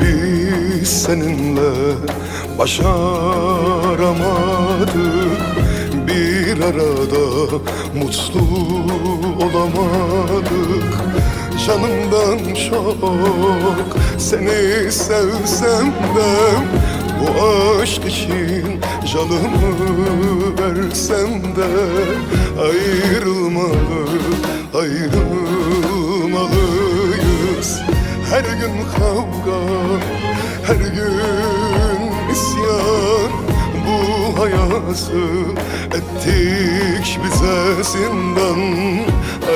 Biz seninle başaramadık Bir arada mutlu olamadık. Canımdan çok seni sevsem de Bu aşk için canımı versem de Ayrılmalı, ayrılmalıyız. Her gün kavga, her gün isyan Bu hayatı ettik bize zindan.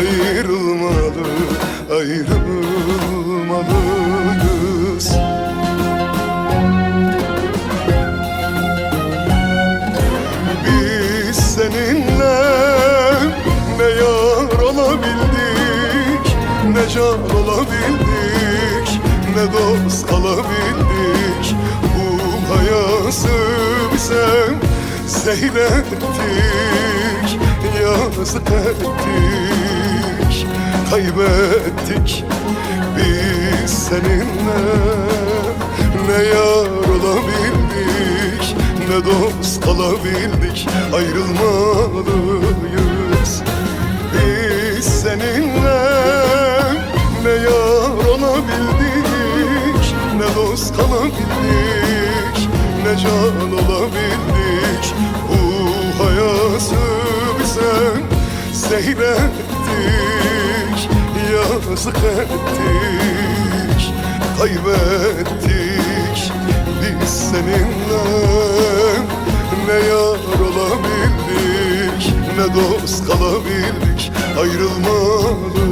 Ayrılmalı, ayrılmalıyız Ne can olabildik Ne dost kalabildik. Bu hayatı bize zehrettik Yazık ettik. Kaybettik Biz seninle ne yar olabildik ne dost kalabildik. Ayrılmalıyız dost kalabildik ne can olabildik. Bu hayatı bize zehrettik yazık ettik kaybettik. Biz seninle ne yar olabildik ne dost kalabildik. Ayrılmalıyız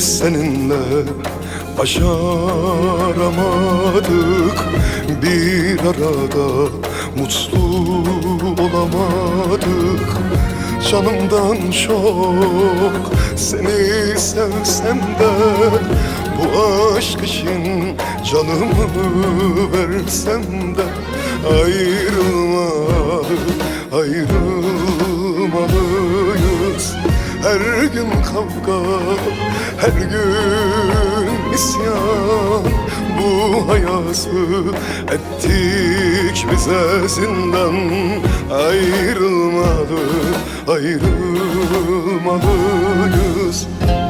Seninle başaramadık. Bir arada mutlu olamadık. Canımdan çok seni sevsem de Bu aşk için canımı versem de Ayrılmalı, ayrılmalıyız her gün kavga, her gün isyan. Bu hayatı ettik bize zindan Ayrılmalı, ayrılmalıyız Biz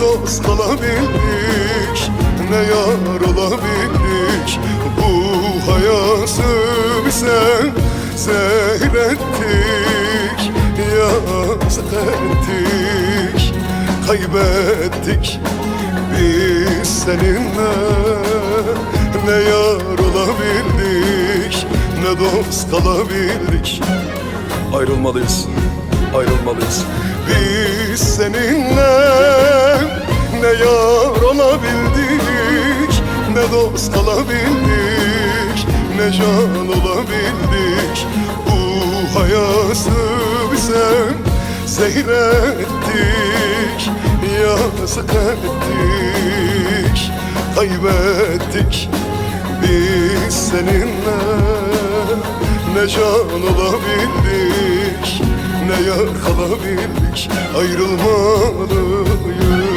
dost kalabildik Ne yar olabildik Bu hayatı bize seyrettik Yazık ettik Kaybettik Biz seninle ne yar olabildik Ne dost kalabildik Ayrılmalıyız, ayrılmalıyız Biz seninle ne yar olabildik Ne dost kalabildik Ne can olabildik. Bu hayatı bize zehrettik Yazık ettik Kaybettik. Biz seninle ne can olabildik Ne yar kalabildik ayrılmalıyız